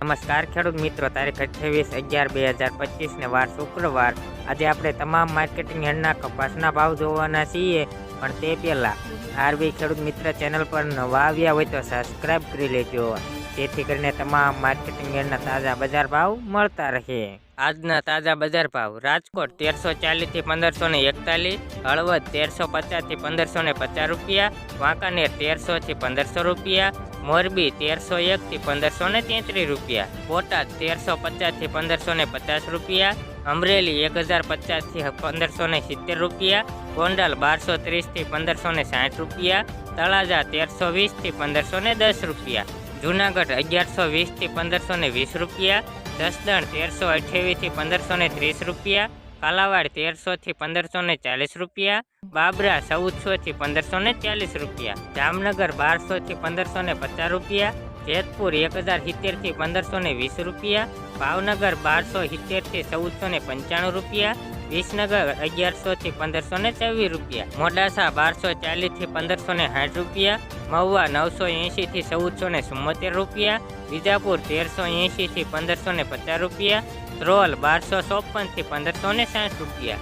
નમસ્કાર ખેડૂત મિત્રો, તારીખ અઠ્યાવીસ અગિયાર બે હજાર પચીસને વાર શુક્રવાર. આજે આપણે તમામ માર્કેટિંગ યાર્ડના કપાસના ભાવ જોવાના છીએ, પણ તે પહેલાં આરબી ખેડૂત મિત્ર ચેનલ પર નવા આવ્યા હોય તો સબસ્ક્રાઇબ કરી લેજો. જેથી કરીને તમામ માર્કેટિંગ યાર્ડના તાજા બજાર ભાવ મળતા રહે. આજના તાજા બજાર ભાવ રાજકોટ તેરસો ચાલીસથી પંદરસો ને એકતાલીસ, હળવદ તેરસો પચાસથી પંદરસો ને પચાસ રૂપિયા, વાંકાનેર તેરસોથી પંદરસો રૂપિયા, મોરબી તેરસો એકથી પંદરસો ને તેત્રીસ રૂપિયા, બોટાદ તેરસો પચાસથી પંદરસો ને પચાસ રૂપિયા, અમરેલી એક હજાર પચાસથી પંદરસો ને સિત્તેર રૂપિયા, ગોંડલ બારસો ત્રીસથી પંદરસો ને સાઠ રૂપિયા, તળાજા તેરસો વીસથી પંદરસો ને દસ રૂપિયા. જુનાગઢ અગિયારસો વીસથી પંદરસો ને વીસ રૂપિયા, જસદણ તેરસો અઠ્યાવીસથી પંદરસો ને ત્રીસ રૂપિયા, કાલાવાડ તેરસોથી પંદરસો ને ચાલીસ રૂપિયા, બાબરા ચૌદસોથી પંદરસો ને ચાલીસ રૂપિયા, જામનગર બારસોથી પંદરસો ને પચાસ રૂપિયા, જેતપુર એક હજાર સિત્તેરથી પંદરસો ને વીસ રૂપિયા, ભાવનગર બારસો સિત્તેરથી ચૌદસો ને પંચાણું રૂપિયા વિસનગર અગિયારસોથી પંદરસો ને છવ્વીસ રૂપિયા, મોડાસા બારસો ચાલીસથી પંદરસો ને સાઠ રૂપિયા, મહુવા નવસો એંશીથી ચૌદસો ને ચુમ્મોતેર રૂપિયા, વિજાપુર તેરસો એંશીથી પંદરસો ને પચાસ રૂપિયા, ધ્રોલ બારસો ચોપનથી પંદરસો ને સાઠ રૂપિયા.